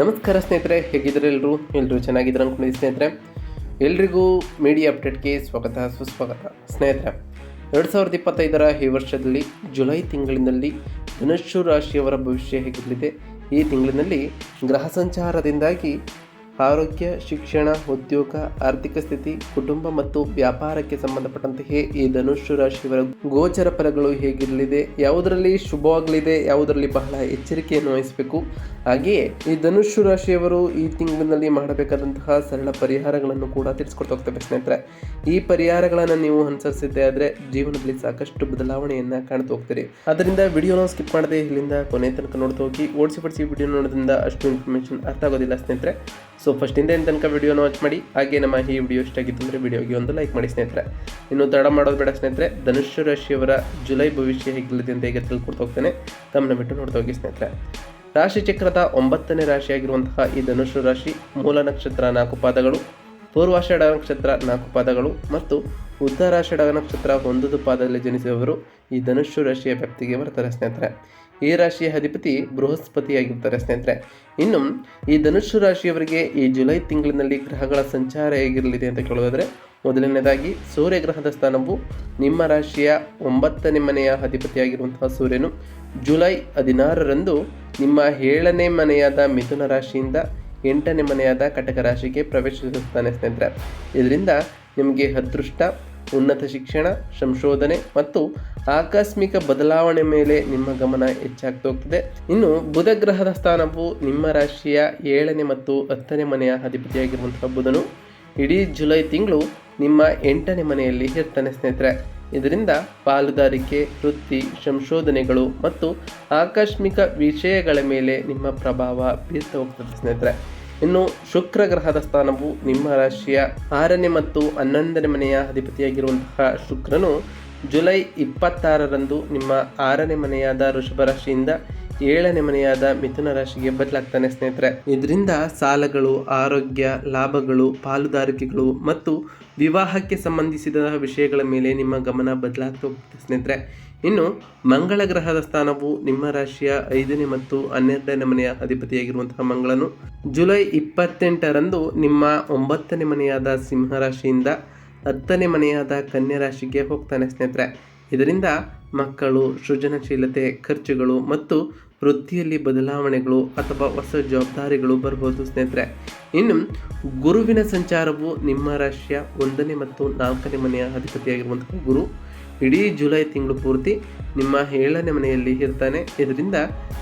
ನಮಸ್ಕಾರ ಸ್ನೇಹಿತರೆ, ಹೇಗಿದ್ದಾರೆ ಎಲ್ಲರೂ? ಎಲ್ಲರೂ ಚೆನ್ನಾಗಿದ್ದಾರೆ ಅಂದ್ಕೊಂಡಿದ್ದೀನಿ ಸ್ನೇಹಿತರೆ. ಎಲ್ರಿಗೂ ಮೀಡಿಯಾ ಅಪ್ಡೇಟ್ಗೆ ಸ್ವಾಗತ, ಸುಸ್ವಾಗತ. ಸ್ನೇಹಿತರೆ, ಎರಡು ಸಾವಿರದ ಇಪ್ಪತ್ತೈದರ ಈ ವರ್ಷದಲ್ಲಿ ಜುಲೈ ತಿಂಗಳಿನಲ್ಲಿ ಧನುಷು ರಾಶಿಯವರ ಭವಿಷ್ಯ ಹೇಗಿರಲಿದೆ ಈ ತಿಂಗಳಿನಲ್ಲಿ ಗ್ರಹ ಸಂಚಾರದಿಂದಾಗಿ ಆರೋಗ್ಯ, ಶಿಕ್ಷಣ, ಉದ್ಯೋಗ, ಆರ್ಥಿಕ ಸ್ಥಿತಿ, ಕುಟುಂಬ ಮತ್ತು ವ್ಯಾಪಾರಕ್ಕೆ ಸಂಬಂಧಪಟ್ಟಂತೆಯೇ ಈ ಧನುಷ್ಯ ರಾಶಿಯವರ ಗೋಚರ ಫಲಗಳು ಹೇಗಿರಲಿದೆ, ಯಾವುದರಲ್ಲಿ ಶುಭವಾಗಲಿದೆ, ಯಾವುದರಲ್ಲಿ ಬಹಳ ಎಚ್ಚರಿಕೆಯನ್ನು ವಹಿಸಬೇಕು. ಹಾಗೆಯೇ ಈ ಧನುಷ್ಯ ರಾಶಿಯವರು ಈ ತಿಂಗಳಿನಲ್ಲಿ ಮಾಡಬೇಕಾದಂತಹ ಸರಳ ಪರಿಹಾರಗಳನ್ನು ಕೂಡ ತಿಳಿಸ್ಕೊಡ್ತಾ ಸ್ನೇಹಿತರೆ. ಈ ಪರಿಹಾರಗಳನ್ನು ನೀವು ಅನುಸರಿಸಿದ್ದೆ ಆದರೆ ಜೀವನದಲ್ಲಿ ಸಾಕಷ್ಟು ಬದಲಾವಣೆಯನ್ನು ಕಾಣ್ತಾ ಹೋಗ್ತೀರಿ. ಅದರಿಂದ ವಿಡಿಯೋನ ಸ್ಕಿಪ್ ಮಾಡದೆ ಇಲ್ಲಿಂದ ಕೊನೆ ತನಕ ನೋಡ್ತಾ ಹೋಗಿ, ಓಡಿಸಿ ಪಡಿಸಿ ವಿಡಿಯೋ ನೋಡೋದ್ರಿಂದ ಅಷ್ಟು ಇನ್ಫಾರ್ಮೇಷನ್ ಅರ್ಥ ಆಗೋದಿಲ್ಲ ಸ್ನೇಹಿತರೆ. ಸೊ ಫಸ್ಟ್ ಏನು ತನಕ ವಿಡಿಯೋನ ವಾಚ್ ಮಾಡಿ. ಹಾಗೆ ನಮ್ಮ ಈ ವಿಡಿಯೋ ಇಷ್ಟ ಆಗಿತ್ತು ಅಂದರೆ ವಿಡಿಯೋಗೆ ಒಂದು ಲೈಕ್ ಮಾಡಿ ಸ್ನೇಹಿತರೆ. ಇನ್ನು ತಡ ಮಾಡೋದು ಬೇಡ ಸ್ನೇಹಿತರೆ. ಧನುಷ್ಯ ರಾಶಿಯವರ ಜುಲೈ ಭವಿಷ್ಯ ಹೇಗಿಲ್ಲದೆ ಅಂತ ಹೇಗೆ ತಿಳ್ಕೊಡ್ತಾ ಹೋಗ್ತೇನೆ. ತಮ್ಮನ್ನ ಬಿಟ್ಟು ನೋಡ್ತಾ ಹೋಗಿ ಸ್ನೇಹಿತರೆ. ರಾಶಿ ಚಕ್ರದ ಒಂಬತ್ತನೇ ರಾಶಿಯಾಗಿರುವಂತಹ ಈ ಧನುಷ್ಯ ರಾಶಿ ಮೂಲ ನಕ್ಷತ್ರ ನಾಲ್ಕು ಪಾದಗಳು ಪೂರ್ವಾಷಾಢ ನಕ್ಷತ್ರ ನಾಲ್ಕು ಪಾದಗಳು ಮತ್ತು ಉತ್ತರಾಷಾಢ ನಕ್ಷತ್ರ ಒಂದೊಂದು ಪಾದದಲ್ಲಿ ಜನಿಸಿದವರು ಈ ಧನುಷ್ಯ ರಾಶಿಯ ವ್ಯಕ್ತಿಗೆ ಬರ್ತಾರೆ ಸ್ನೇಹಿತರೆ. ಈ ರಾಶಿಯ ಅಧಿಪತಿ ಬೃಹಸ್ಪತಿಯಾಗಿರ್ತಾರೆ ಸ್ನೇಹಿತರೆ. ಇನ್ನು ಈ ಧನುಷು ರಾಶಿಯವರಿಗೆ ಈ ಜುಲೈ ತಿಂಗಳಿನಲ್ಲಿ ಗ್ರಹಗಳ ಸಂಚಾರ ಹೇಗಿರಲಿದೆ ಅಂತ ಕೇಳೋದಾದರೆ, ಮೊದಲನೇದಾಗಿ ಸೂರ್ಯಗ್ರಹದ ಸ್ಥಾನವು ನಿಮ್ಮ ರಾಶಿಯ ಒಂಬತ್ತನೇ ಮನೆಯ ಅಧಿಪತಿಯಾಗಿರುವಂತಹ ಸೂರ್ಯನು ಜುಲೈ ಹದಿನಾರರಂದು ನಿಮ್ಮ ಏಳನೇ ಮನೆಯಾದ ಮಿಥುನ ರಾಶಿಯಿಂದ ಎಂಟನೇ ಮನೆಯಾದ ಕಟಕ ರಾಶಿಗೆ ಪ್ರವೇಶಿಸುತ್ತಾನೆ ಸ್ನೇಹಿತರೆ. ಇದರಿಂದ ನಿಮಗೆ ಅದೃಷ್ಟ ಉನ್ನತ ಶಿಕ್ಷಣ, ಸಂಶೋಧನೆ ಮತ್ತು ಆಕಸ್ಮಿಕ ಬದಲಾವಣೆ ಮೇಲೆ ನಿಮ್ಮ ಗಮನ ಹೆಚ್ಚಾಗ್ತಾ ಹೋಗ್ತದೆ. ಇನ್ನು ಬುಧ ಗ್ರಹದ ಸ್ಥಾನವು ನಿಮ್ಮ ರಾಶಿಯ ಏಳನೇ ಮತ್ತು ಹತ್ತನೇ ಮನೆಯ ಅಧಿಪತಿಯಾಗಿರುವಂತಹ ಬುಧನು. ಇಡೀ ಜುಲೈ ತಿಂಗಳು ನಿಮ್ಮ ಎಂಟನೇ ಮನೆಯಲ್ಲಿ ಇರ್ತಾನೆ ಸ್ನೇಹಿತರೆ. ಇದರಿಂದ ಪಾಲುದಾರಿಕೆ, ವೃತ್ತಿ, ಸಂಶೋಧನೆಗಳು ಮತ್ತು ಆಕಸ್ಮಿಕ ವಿಷಯಗಳ ಮೇಲೆ ನಿಮ್ಮ ಪ್ರಭಾವ ಬೀರ್ತಾ ಹೋಗ್ತದೆ ಸ್ನೇಹಿತರೆ. ಇನ್ನು ಶುಕ್ರ ಗ್ರಹದ ಸ್ಥಾನವು ನಿಮ್ಮ ರಾಶಿಯ ಆರನೇ ಮತ್ತು ಹನ್ನೊಂದನೇ ಮನೆಯ ಅಧಿಪತಿಯಾಗಿರುವಂತಹ ಶುಕ್ರನು ಜುಲೈ ಇಪ್ಪತ್ತಾರರಂದು ನಿಮ್ಮ ಆರನೇ ಮನೆಯಾದ ವೃಷಭ ರಾಶಿಯಿಂದ ಏಳನೇ ಮನೆಯಾದ ಮಿಥುನ ರಾಶಿಗೆ ಬದಲಾಗ್ತಾನೆ ಸ್ನೇಹಿತರೆ. ಇದರಿಂದ ಸಾಲಗಳು, ಆರೋಗ್ಯ, ಲಾಭಗಳು, ಪಾಲುದಾರಿಕೆಗಳು ಮತ್ತು ವಿವಾಹಕ್ಕೆ ಸಂಬಂಧಿಸಿದ ವಿಷಯಗಳ ಮೇಲೆ ನಿಮ್ಮ ಗಮನ ಬದಲಾಗ್ತಾ ಹೋಗ್ತದೆ ಸ್ನೇಹಿತರೆ. ಇನ್ನು ಮಂಗಳ ಗ್ರಹದ ಸ್ಥಾನವು ನಿಮ್ಮ ರಾಶಿಯ ಐದನೇ ಮತ್ತು ಹನ್ನೆರಡನೇ ಮನೆಯ ಅಧಿಪತಿಯಾಗಿರುವಂತಹ ಮಂಗಳನು. ಜುಲೈ ಇಪ್ಪತ್ತೆಂಟರಂದು ನಿಮ್ಮ ಒಂಬತ್ತನೇ ಮನೆಯಾದ ಸಿಂಹ ರಾಶಿಯಿಂದ ಹತ್ತನೇ ಮನೆಯಾದ ಕನ್ಯಾ ರಾಶಿಗೆ ಹೋಗ್ತಾನೆ ಸ್ನೇಹಿತರೆ. ಇದರಿಂದ ಮಕ್ಕಳು, ಸೃಜನಶೀಲತೆ, ಖರ್ಚುಗಳು ಮತ್ತು ವೃತ್ತಿಯಲ್ಲಿ ಬದಲಾವಣೆಗಳು ಅಥವಾ ಹೊಸ ಜವಾಬ್ದಾರಿಗಳು ಬರಬಹುದು ಸ್ನೇಹಿತರೆ. ಇನ್ನು ಗುರುವಿನ ಸಂಚಾರವು ನಿಮ್ಮ ರಾಶಿಯ ಒಂದನೇ ಮತ್ತು ನಾಲ್ಕನೇ ಮನೆಯ ಅಧಿಪತಿಯಾಗಿರುವಂತಹ ಗುರು. ಇಡೀ ಜುಲೈ ತಿಂಗಳು ಪೂರ್ತಿ ನಿಮ್ಮ ಏಳನೇ ಮನೆಯಲ್ಲಿ ಇರ್ತಾನೆ. ಇದರಿಂದ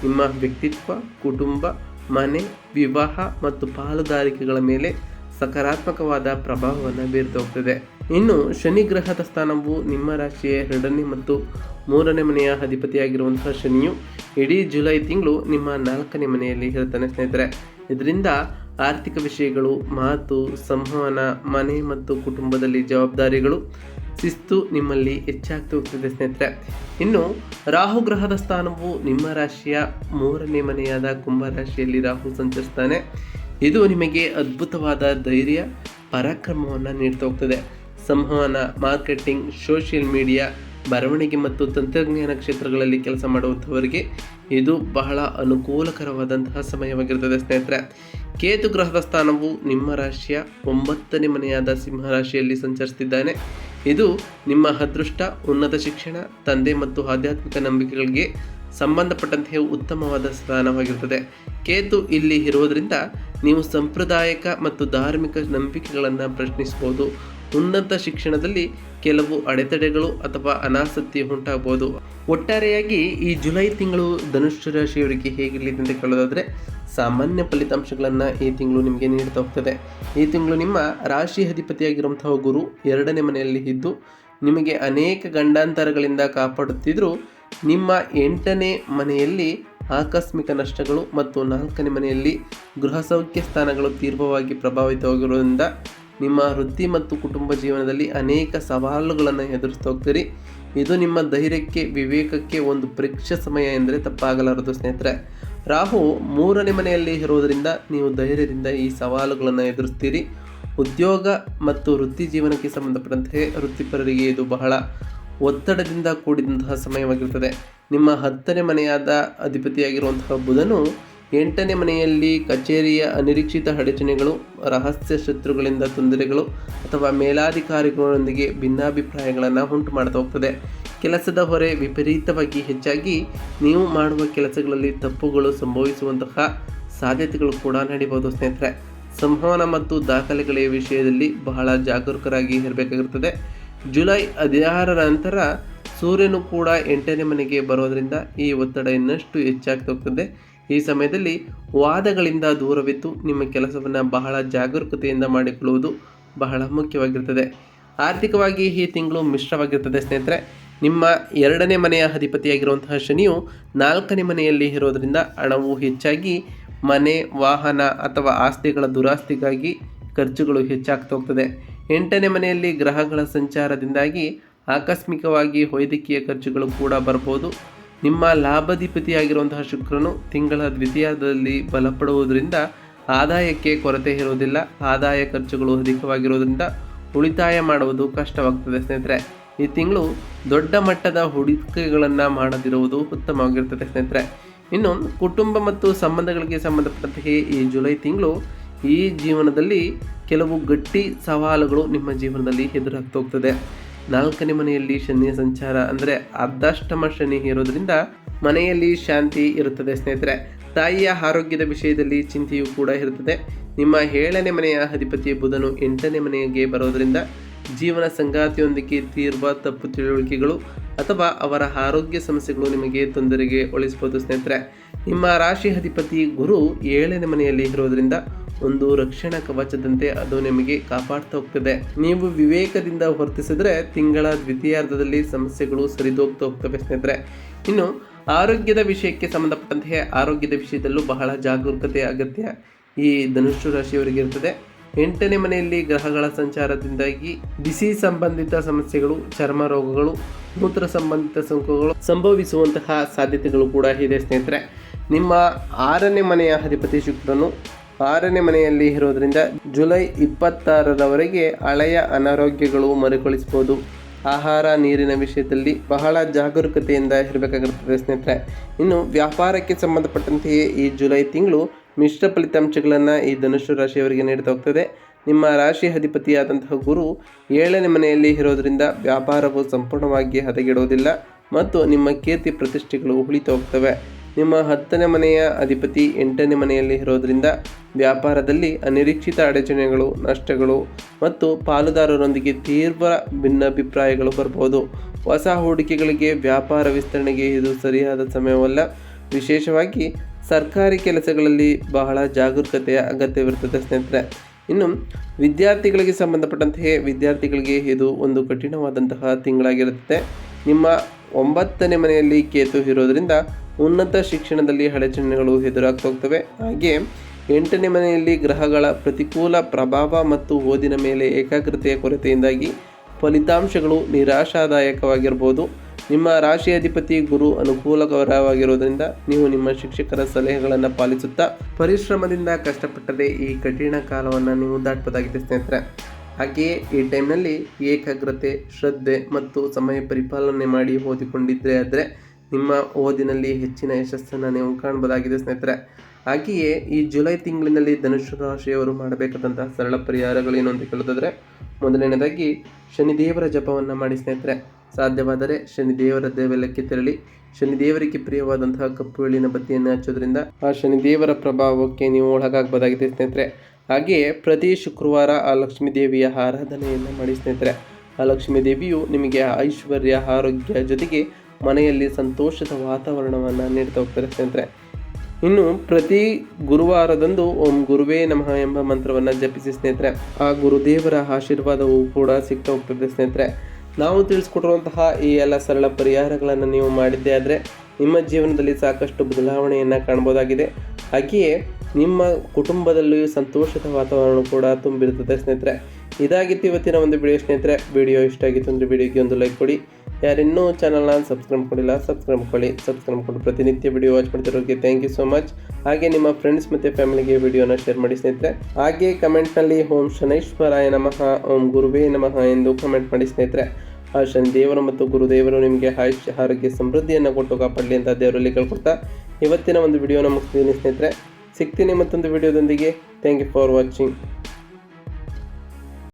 ನಿಮ್ಮ ವ್ಯಕ್ತಿತ್ವ, ಕುಟುಂಬ, ಮನೆ, ವಿವಾಹ ಮತ್ತು ಪಾಲುದಾರಿಕೆಗಳ ಮೇಲೆ ಸಕಾರಾತ್ಮಕವಾದ ಪ್ರಭಾವವನ್ನು ಬೀರ್ತಾ ಹೋಗ್ತದೆ. ಇನ್ನು ಶನಿ ಗ್ರಹದ ಸ್ಥಾನವು ನಿಮ್ಮ ರಾಶಿಯ ಎರಡನೇ ಮತ್ತು ಮೂರನೇ ಮನೆಯ ಅಧಿಪತಿಯಾಗಿರುವಂತಹ ಶನಿಯು ಇಡೀ ಜುಲೈ ತಿಂಗಳು ನಿಮ್ಮ ನಾಲ್ಕನೇ ಮನೆಯಲ್ಲಿ ಇರ್ತಾನೆ ಸ್ನೇಹಿತರೆ. ಇದರಿಂದ ಆರ್ಥಿಕ ವಿಷಯಗಳು, ಮಾತು, ಸಂವಹನ, ಮನೆ ಮತ್ತು ಕುಟುಂಬದಲ್ಲಿ ಜವಾಬ್ದಾರಿಗಳು ಶಿಸ್ತು ನಿಮ್ಮಲ್ಲಿ ಹೆಚ್ಚಾಗ್ತಾ ಹೋಗ್ತದೆ, ಸ್ನೇಹಿತರೆ. ಇನ್ನು ರಾಹು ಗ್ರಹದ ಸ್ಥಾನವು ನಿಮ್ಮ ರಾಶಿಯ ಮೂರನೇ ಮನೆಯಾದ ಕುಂಭ ರಾಶಿಯಲ್ಲಿ ರಾಹು ಸಂಚರಿಸ್ತಾನೆ. ಇದು ನಿಮಗೆ ಅದ್ಭುತವಾದ ಧೈರ್ಯ, ಪರಾಕ್ರಮವನ್ನು ನೀಡ್ತಾ ಹೋಗ್ತದೆ. ಸಂವಹನ, ಮಾರ್ಕೆಟಿಂಗ್, ಸೋಷಿಯಲ್ ಮೀಡಿಯಾ, ಬರವಣಿಗೆ ಮತ್ತು ತಂತ್ರಜ್ಞಾನ ಕ್ಷೇತ್ರಗಳಲ್ಲಿ ಕೆಲಸ ಮಾಡುವಂಥವರಿಗೆ ಇದು ಬಹಳ ಅನುಕೂಲಕರವಾದಂತಹ ಸಮಯವಾಗಿರ್ತದೆ, ಸ್ನೇಹಿತರೆ. ಕೇತು ಗ್ರಹದ ಸ್ಥಾನವು ನಿಮ್ಮ ರಾಶಿಯ ಒಂಬತ್ತನೇ ಮನೆಯಾದ ಸಿಂಹ ರಾಶಿಯಲ್ಲಿ ಸಂಚರಿಸುತ್ತಿದ್ದಾನೆ ಇದು ನಿಮ್ಮ ಅದೃಷ್ಟ, ಉನ್ನತ ಶಿಕ್ಷಣ, ತಂದೆ ಮತ್ತು ಆಧ್ಯಾತ್ಮಿಕ ನಂಬಿಕೆಗಳಿಗೆ ಸಂಬಂಧಪಟ್ಟಂತೆ ಉತ್ತಮವಾದ ಸ್ಥಾನವಾಗಿರುತ್ತದೆ. ಕೇತು ಇಲ್ಲಿ ಇರುವುದರಿಂದ ನೀವು ಸಾಂಪ್ರದಾಯಿಕ ಮತ್ತು ಧಾರ್ಮಿಕ ನಂಬಿಕೆಗಳನ್ನು ಪ್ರಶ್ನಿಸಬಹುದು. ಉನ್ನತ ಶಿಕ್ಷಣದಲ್ಲಿ ಕೆಲವು ಅಡೆತಡೆಗಳು ಅಥವಾ ಅನಾಸಕ್ತಿ ಉಂಟಾಗಬಹುದು. ಒಟ್ಟಾರೆಯಾಗಿ ಈ ಜುಲೈ ತಿಂಗಳು ಧನುಷ್ಯ ರಾಶಿಯವರಿಗೆ ಹೇಗಿರಲಿದೆ ಅಂತ ಕೇಳೋದಾದರೆ, ಸಾಮಾನ್ಯ ಫಲಿತಾಂಶಗಳನ್ನು ಈ ತಿಂಗಳು ನಿಮಗೆ ನೀಡ್ತಾ ಹೋಗ್ತದೆ. ಈ ತಿಂಗಳು ನಿಮ್ಮ ರಾಶಿ ಅಧಿಪತಿಯಾಗಿರುವಂತಹ ಗುರು ಎರಡನೇ ಮನೆಯಲ್ಲಿ ಇದ್ದು, ನಿಮಗೆ ಅನೇಕ ಗಂಡಾಂತರಗಳಿಂದ ಕಾಪಾಡುತ್ತಿದ್ದರೂ ನಿಮ್ಮ ಎಂಟನೇ ಮನೆಯಲ್ಲಿ ಆಕಸ್ಮಿಕ ನಷ್ಟಗಳು ಮತ್ತು ನಾಲ್ಕನೇ ಮನೆಯಲ್ಲಿ ಗೃಹ ಸೌಖ್ಯ ಸ್ಥಾನಗಳು ತೀವ್ರವಾಗಿ ಪ್ರಭಾವಿತವಾಗಿರುವುದರಿಂದ ನಿಮ್ಮ ವೃತ್ತಿ ಮತ್ತು ಕುಟುಂಬ ಜೀವನದಲ್ಲಿ ಅನೇಕ ಸವಾಲುಗಳನ್ನು ಎದುರಿಸ್ತಾ ಹೋಗ್ತೀರಿ. ಇದು ನಿಮ್ಮ ಧೈರ್ಯಕ್ಕೆ, ವಿವೇಕಕ್ಕೆ ಒಂದು ಪರೀಕ್ಷೆ ಸಮಯ ಎಂದರೆ ತಪ್ಪಾಗಲಾರದು ಸ್ನೇಹಿತರೆ. ರಾಹು ಮೂರನೇ ಮನೆಯಲ್ಲಿ ಇರುವುದರಿಂದ ನೀವು ಧೈರ್ಯದಿಂದ ಈ ಸವಾಲುಗಳನ್ನು ಎದುರಿಸ್ತೀರಿ. ಉದ್ಯೋಗ ಮತ್ತು ವೃತ್ತಿ ಜೀವನಕ್ಕೆ ಸಂಬಂಧಪಟ್ಟಂತೆ ವೃತ್ತಿಪರರಿಗೆ ಇದು ಬಹಳ ಒತ್ತಡದಿಂದ ಕೂಡಿದಂತಹ ಸಮಯವಾಗಿರುತ್ತದೆ. ನಿಮ್ಮ ಹತ್ತನೇ ಮನೆಯಾದ ಅಧಿಪತಿಯಾಗಿರುವಂತಹ ಬುಧನು ಎಂಟನೇ ಮನೆಯಲ್ಲಿ ಕಚೇರಿಯ ಅನಿರೀಕ್ಷಿತ ಅಡಚಣೆಗಳು, ರಹಸ್ಯ ಶತ್ರುಗಳಿಂದ ತೊಂದರೆಗಳು ಅಥವಾ ಮೇಲಾಧಿಕಾರಿಗಳೊಂದಿಗೆ ಭಿನ್ನಾಭಿಪ್ರಾಯಗಳನ್ನು ಉಂಟು ಮಾಡ್ತಾ ಹೋಗ್ತದೆ. ಕೆಲಸದ ಹೊರೆ ವಿಪರೀತವಾಗಿ ಹೆಚ್ಚಾಗಿ ನೀವು ಮಾಡುವ ಕೆಲಸಗಳಲ್ಲಿ ತಪ್ಪುಗಳು ಸಂಭವಿಸುವಂತಹ ಸಾಧ್ಯತೆಗಳು ಕೂಡ ನಡೀಬೋದು ಸ್ನೇಹಿತರೆ. ಸಂವಹನ ಮತ್ತು ದಾಖಲೆಗಳ ವಿಷಯದಲ್ಲಿ ಬಹಳ ಜಾಗರೂಕರಾಗಿ ಇರಬೇಕಾಗಿರ್ತದೆ ಜುಲೈ ಹದಿನಾರರ ನಂತರ ಸೂರ್ಯನು ಕೂಡ ಎಂಟನೇ ಮನೆಗೆ ಬರೋದರಿಂದ ಈ ಒತ್ತಡ ಇನ್ನಷ್ಟು ಹೆಚ್ಚಾಗ್ತಾ ಹೋಗ್ತದೆ. ಈ ಸಮಯದಲ್ಲಿ ವಾದಗಳಿಂದ ದೂರವಿದ್ದು ನಿಮ್ಮ ಕೆಲಸವನ್ನು ಬಹಳ ಜಾಗರೂಕತೆಯಿಂದ ಮಾಡಿಕೊಳ್ಳುವುದು ಬಹಳ ಮುಖ್ಯವಾಗಿರ್ತದೆ. ಆರ್ಥಿಕವಾಗಿ ಈ ತಿಂಗಳು ಮಿಶ್ರವಾಗಿರ್ತದೆ ಸ್ನೇಹಿತರೆ. ನಿಮ್ಮ ಎರಡನೇ ಮನೆಯ ಅಧಿಪತಿಯಾಗಿರುವಂತಹ ಶನಿಯು ನಾಲ್ಕನೇ ಮನೆಯಲ್ಲಿ ಇರೋದರಿಂದ ಹಣವು ಹೆಚ್ಚಾಗಿ ಮನೆ, ವಾಹನ ಅಥವಾ ಆಸ್ತಿಗಳ ದುರಾಸ್ತಿಗಾಗಿ ಖರ್ಚುಗಳು ಹೆಚ್ಚಾಗ್ತಾ ಹೋಗ್ತದೆ. ಎಂಟನೇ ಮನೆಯಲ್ಲಿ ಗ್ರಹಗಳ ಸಂಚಾರದಿಂದಾಗಿ ಆಕಸ್ಮಿಕವಾಗಿ ವೈದ್ಯಕೀಯ ಖರ್ಚುಗಳು ಕೂಡ ಬರ್ಬೋದು. ನಿಮ್ಮ ಲಾಭಾಧಿಪತಿಯಾಗಿರುವಂತಹ ಶುಕ್ರನು ತಿಂಗಳ ದ್ವಿತೀಯದಲ್ಲಿ ಬಲಪಡುವುದರಿಂದ ಆದಾಯಕ್ಕೆ ಕೊರತೆ ಇರುವುದಿಲ್ಲ. ಆದಾಯ ಖರ್ಚುಗಳು ಅಧಿಕವಾಗಿರುವುದರಿಂದ ಉಳಿತಾಯ ಮಾಡುವುದು ಕಷ್ಟವಾಗ್ತದೆ ಸ್ನೇಹಿತರೆ. ಈ ತಿಂಗಳು ದೊಡ್ಡ ಮಟ್ಟದ ಹೂಡಿಕೆಗಳನ್ನು ಮಾಡದಿರುವುದು ಉತ್ತಮವಾಗಿರ್ತದೆ ಸ್ನೇಹಿತರೆ. ಇನ್ನು ಕುಟುಂಬ ಮತ್ತು ಸಂಬಂಧಗಳಿಗೆ ಸಂಬಂಧಪಟ್ಟಂತೆ ಈ ಜುಲೈ ತಿಂಗಳು ಈ ಜೀವನದಲ್ಲಿ ಕೆಲವು ಗಟ್ಟಿ ಸವಾಲುಗಳು ನಿಮ್ಮ ಜೀವನದಲ್ಲಿ ಎದುರಾಗ್ತಾ ಹೋಗ್ತದೆ. ನಾಲ್ಕನೇ ಮನೆಯಲ್ಲಿ ಶನಿಯ ಸಂಚಾರ ಅಂದರೆ ಅರ್ಧಾಷ್ಟಮ ಶನಿ ಇರೋದ್ರಿಂದ ಮನೆಯಲ್ಲಿ ಶಾಂತಿ ಇರುತ್ತದೆ ಸ್ನೇಹಿತರೆ. ತಾಯಿಯ ಆರೋಗ್ಯದ ವಿಷಯದಲ್ಲಿ ಚಿಂತೆಯೂ ಕೂಡ ಇರುತ್ತದೆ. ನಿಮ್ಮ ಏಳನೇ ಮನೆಯ ಅಧಿಪತಿ ಬುಧನು ಎಂಟನೇ ಮನೆಗೆ ಬರೋದರಿಂದ ಜೀವನ ಸಂಗಾತಿಯೊಂದಿಗೆ ತೀರ್ವ ತಪ್ಪು ತಿಳುವಳಿಕೆಗಳು ಅಥವಾ ಅವರ ಆರೋಗ್ಯ ಸಮಸ್ಯೆಗಳು ನಿಮಗೆ ತೊಂದರೆಗೆ ಒಳಿಸ್ಬೋದು ಸ್ನೇಹಿತರೆ. ನಿಮ್ಮ ರಾಶಿ ಅಧಿಪತಿ ಗುರು ಏಳನೇ ಮನೆಯಲ್ಲಿ ಇರೋದ್ರಿಂದ ಒಂದು ರಕ್ಷಣಾ ಕವಚದಂತೆ ಅದು ನಿಮಗೆ ಕಾಪಾಡ್ತಾ ಹೋಗ್ತದೆ. ನೀವು ವಿವೇಕದಿಂದ ವರ್ತಿಸಿದ್ರೆ ತಿಂಗಳ ದ್ವಿತೀಯಾರ್ಧದಲ್ಲಿ ಸಮಸ್ಯೆಗಳು ಸರಿದೋಗ್ತಾ ಹೋಗ್ತವೆ ಸ್ನೇಹಿತರೆ. ಇನ್ನು ಆರೋಗ್ಯದ ವಿಷಯಕ್ಕೆ ಸಂಬಂಧಪಟ್ಟಂತೆ ಆರೋಗ್ಯದ ವಿಷಯದಲ್ಲೂ ಬಹಳ ಜಾಗರೂಕತೆ ಅಗತ್ಯ ಈ ಧನುಷ್ಯ ರಾಶಿಯವರಿಗೆ ಇರ್ತದೆ. ಎಂಟನೇ ಮನೆಯಲ್ಲಿ ಗ್ರಹಗಳ ಸಂಚಾರದಿಂದಾಗಿ ಬಿಸಿ ಸಂಬಂಧಿತ ಸಮಸ್ಯೆಗಳು, ಚರ್ಮ ರೋಗಗಳು, ಮೂತ್ರ ಸಂಬಂಧಿತ ಸೋಂಕುಗಳು ಸಂಭವಿಸುವಂತಹ ಸಾಧ್ಯತೆಗಳು ಕೂಡ ಇದೆ ಸ್ನೇಹಿತರೆ. ನಿಮ್ಮ ಆರನೇ ಮನೆಯ ಅಧಿಪತಿ ಶುಕ್ರನು ಆರನೇ ಮನೆಯಲ್ಲಿ ಇರೋದ್ರಿಂದ ಜುಲೈ ಇಪ್ಪತ್ತಾರರವರೆಗೆ ಹಳೆಯ ಅನಾರೋಗ್ಯಗಳು ಮರುಕಳಿಸ್ಬೋದು ಆಹಾರ, ನೀರಿನ ವಿಷಯದಲ್ಲಿ ಬಹಳ ಜಾಗರೂಕತೆಯಿಂದ ಇರಬೇಕಾಗಿರುತ್ತದೆ ಸ್ನೇಹಿತರೆ. ಇನ್ನು ವ್ಯಾಪಾರಕ್ಕೆ ಸಂಬಂಧಪಟ್ಟಂತೆಯೇ ಈ ಜುಲೈ ತಿಂಗಳು ಮಿಶ್ರ ಫಲಿತಾಂಶಗಳನ್ನು ಈ ಧನುಷು ರಾಶಿಯವರಿಗೆ ನೀಡ್ತಾ ಹೋಗ್ತದೆ. ನಿಮ್ಮ ರಾಶಿ ಅಧಿಪತಿಯಾದಂತಹ ಗುರು ಏಳನೇ ಮನೆಯಲ್ಲಿ ಇರೋದರಿಂದ ವ್ಯಾಪಾರವು ಸಂಪೂರ್ಣವಾಗಿ ಹದಗೆಡುವುದಿಲ್ಲ ಮತ್ತು ನಿಮ್ಮ ಕೀರ್ತಿ ಪ್ರತಿಷ್ಠೆಗಳು ಉಳಿತಾ ಹೋಗ್ತವೆ. ನಿಮ್ಮ ಹತ್ತನೇ ಮನೆಯ ಅಧಿಪತಿ ಎಂಟನೇ ಮನೆಯಲ್ಲಿ ಇರೋದರಿಂದ ವ್ಯಾಪಾರದಲ್ಲಿ ಅನಿರೀಕ್ಷಿತ ಅಡಚಣೆಗಳು, ನಷ್ಟಗಳು ಮತ್ತು ಪಾಲುದಾರರೊಂದಿಗೆ ತೀವ್ರ ಭಿನ್ನಾಭಿಪ್ರಾಯಗಳು ಬರಬಹುದು. ಹೊಸ ಹೂಡಿಕೆಗಳಿಗೆ ವ್ಯಾಪಾರ ವಿಸ್ತರಣೆಗೆ ಇದು ಸರಿಯಾದ ಸಮಯವಲ್ಲ. ವಿಶೇಷವಾಗಿ ಸರ್ಕಾರಿ ಕೆಲಸಗಳಲ್ಲಿ ಬಹಳ ಜಾಗರೂಕತೆಯ ಅಗತ್ಯವಿರುತ್ತದೆ ಸ್ನೇಹಿತರೆ. ಇನ್ನು ವಿದ್ಯಾರ್ಥಿಗಳಿಗೆ ಸಂಬಂಧಪಟ್ಟಂತೆ ವಿದ್ಯಾರ್ಥಿಗಳಿಗೆ ಇದು ಒಂದು ಕಠಿಣವಾದಂತಹ ತಿಂಗಳಾಗಿರುತ್ತೆ ನಿಮ್ಮ ಒಂಬತ್ತನೇ ಮನೆಯಲ್ಲಿ ಕೇತು ಇರೋದರಿಂದ ಉನ್ನತ ಶಿಕ್ಷಣದಲ್ಲಿ ಅಡಚಣೆಗಳು ಎದುರಾಗ್ತಾ ಹೋಗ್ತವೆ ಹಾಗೆ ಎಂಟನೇ ಮನೆಯಲ್ಲಿ ಗ್ರಹಗಳ ಪ್ರತಿಕೂಲ ಪ್ರಭಾವ ಮತ್ತು ಓದಿನ ಮೇಲೆ ಏಕಾಗ್ರತೆಯ ಕೊರತೆಯಿಂದಾಗಿ ಫಲಿತಾಂಶಗಳು ನಿರಾಶಾದಾಯಕವಾಗಿರ್ಬೋದು. ನಿಮ್ಮ ರಾಶಿ ಅಧಿಪತಿ ಗುರು ಅನುಕೂಲಕರವಾಗಿರುವುದರಿಂದ ನೀವು ನಿಮ್ಮ ಶಿಕ್ಷಕರ ಸಲಹೆಗಳನ್ನು ಪಾಲಿಸುತ್ತಾ ಪರಿಶ್ರಮದಿಂದ ಕಷ್ಟಪಟ್ಟರೆ ಈ ಕಠಿಣ ಕಾಲವನ್ನು ನೀವು ದಾಟಬಹುದಾಗಿದೆ ಸ್ನೇಹಿತರೆ. ಹಾಗೆಯೇ ಈ ಟೈಮ್ನಲ್ಲಿ ಏಕಾಗ್ರತೆ, ಶ್ರದ್ಧೆ ಮತ್ತು ಸಮಯ ಪರಿಪಾಲನೆ ಮಾಡಿ ಓದಿಕೊಂಡಿದ್ದರೆ ಆದರೆ ನಿಮ್ಮ ಓದಿನಲ್ಲಿ ಹೆಚ್ಚಿನ ಯಶಸ್ಸನ್ನು ನೀವು ಕಾಣಬಹುದಾಗಿದೆ ಸ್ನೇಹಿತರೆ. ಹಾಗೆಯೇ ಈ ಜುಲೈ ತಿಂಗಳಿನಲ್ಲಿ ಧನುಷ್ಯ ರಾಶಿಯವರು ಮಾಡಬೇಕಾದಂತಹ ಸರಳ ಪರಿಹಾರಗಳೇನು ಅಂತ ಕೇಳೋದಾದರೆ, ಮೊದಲನೇದಾಗಿ ಶನಿದೇವರ ಜಪವನ್ನು ಮಾಡಿ ಸ್ನೇಹಿತರೆ. ಸಾಧ್ಯವಾದರೆ ಶನಿದೇವರ ದೇವಾಲಯಕ್ಕೆ ತೆರಳಿ, ಶನಿದೇವರಿಗೆ ಪ್ರಿಯವಾದಂತಹ ಕಪ್ಪು ಎಳ್ಳಿನ ಬತ್ತಿಯನ್ನು ಹಚ್ಚೋದ್ರಿಂದ ಆ ಶನಿದೇವರ ಪ್ರಭಾವಕ್ಕೆ ನೀವು ಒಳಗಾಗಬಹುದಾಗಿದೆ ಸ್ನೇಹಿತರೆ. ಹಾಗೆಯೇ ಪ್ರತಿ ಶುಕ್ರವಾರ ಆ ಲಕ್ಷ್ಮೀ ದೇವಿಯ ಆರಾಧನೆಯನ್ನು ಮಾಡಿ ಸ್ನೇಹಿತರೆ. ಆ ಲಕ್ಷ್ಮೀ ದೇವಿಯು ನಿಮಗೆ ಐಶ್ವರ್ಯ, ಆರೋಗ್ಯ ಜೊತೆಗೆ ಮನೆಯಲ್ಲಿ ಸಂತೋಷದ ವಾತಾವರಣವನ್ನು ನೀಡ್ತಾ ಹೋಗ್ತಾರೆ ಸ್ನೇಹಿತರೆ ಇನ್ನು ಪ್ರತಿ ಗುರುವಾರದಂದು ಓಂ ಗುರುವೇ ನಮಃ ಎಂಬ ಮಂತ್ರವನ್ನು ಜಪಿಸಿ ಸ್ನೇಹಿತರೆ, ಆ ಗುರುದೇವರ ಆಶೀರ್ವಾದವು ಕೂಡ ಸಿಗ್ತಾ ಹೋಗ್ತದೆ ಸ್ನೇಹಿತರೆ. ನಾವು ತಿಳಿಸ್ಕೊಟ್ಟಿರುವಂತಹ ಈ ಎಲ್ಲ ಸರಳ ಪರಿಹಾರಗಳನ್ನು ನೀವು ಮಾಡಿದ್ದೇ ಆದರೆ, ನಿಮ್ಮ ಜೀವನದಲ್ಲಿ ಸಾಕಷ್ಟು ಬದಲಾವಣೆಯನ್ನು ಕಾಣ್ಬೋದಾಗಿದೆ. ಹಾಗೆಯೇ ನಿಮ್ಮ ಕುಟುಂಬದಲ್ಲಿಯೂ ಸಂತೋಷದ ವಾತಾವರಣ ಕೂಡ ತುಂಬಿರುತ್ತದೆ ಸ್ನೇಹಿತರೆ. ಇದಾಗಿತ್ತು ಇವತ್ತಿನ ಒಂದು ವಿಡಿಯೋ ಸ್ನೇಹಿತರೆ. ವಿಡಿಯೋ ಇಷ್ಟ ಆಗಿತ್ತು ಅಂದರೆ ವಿಡಿಯೋಗೆ ಒಂದು ಲೈಕ್ ಕೊಡಿ. ಯಾರಿನ್ನೂ ಚಾನಲ್ನ ಸಬ್ಸ್ಕ್ರೈಬ್ ಮಾಡಿಲ್ಲ ಸಬ್ಸ್ಕ್ರೈಬ್ ಮಾಡಿ ಸಬ್ಸ್ಕ್ರೈಬ್ ಮಾಡಿಕೊಂಡು ಪ್ರತಿನಿತ್ಯ ವಿಡಿಯೋ ವಾಚ್ ಮಾಡ್ತಿರೋರಿಗೆ ಥ್ಯಾಂಕ್ ಯು ಸೊ ಮಚ್ ಹಾಗೆ ನಿಮ್ಮ ಫ್ರೆಂಡ್ಸ್ ಮತ್ತು ಫ್ಯಾಮಿಲಿಗೆ ವಿಡಿಯೋನ ಶೇರ್ ಮಾಡಿ ಸ್ನೇಹಿತರೆ. ಹಾಗೆ ಕಮೆಂಟ್ನಲ್ಲಿ ಓಂ ಶನೈಶ್ವರಾಯ ನಮಃ, ಓಂ ಗುರುವೇ ನಮಃ ಎಂದು ಕಮೆಂಟ್ ಮಾಡಿ ಸ್ನೇಹಿತರೆ. ಆ ಶನಿ ದೇವರು ಮತ್ತು ಗುರುದೇವರು ನಿಮಗೆ ಆಯುಷ್ಯ ಆರೋಗ್ಯ ಸಮೃದ್ಧಿಯನ್ನು ಕೊಟ್ಟು ಕಾಪಾಡಲಿ ಅಂತ ದೇವರಲ್ಲಿ ಕೇಳ್ಕೊಡ್ತಾ ಇವತ್ತಿನ ಒಂದು ವಿಡಿಯೋನ ಮುಗಿಸ್ತೀನಿ ಸ್ನೇಹಿತರೆ. ಸಿಗ್ತೀನಿ ಮತ್ತೊಂದು ವಿಡಿಯೋದೊಂದಿಗೆ ಥ್ಯಾಂಕ್ ಯು ಫಾರ್ ವಾಚಿಂಗ್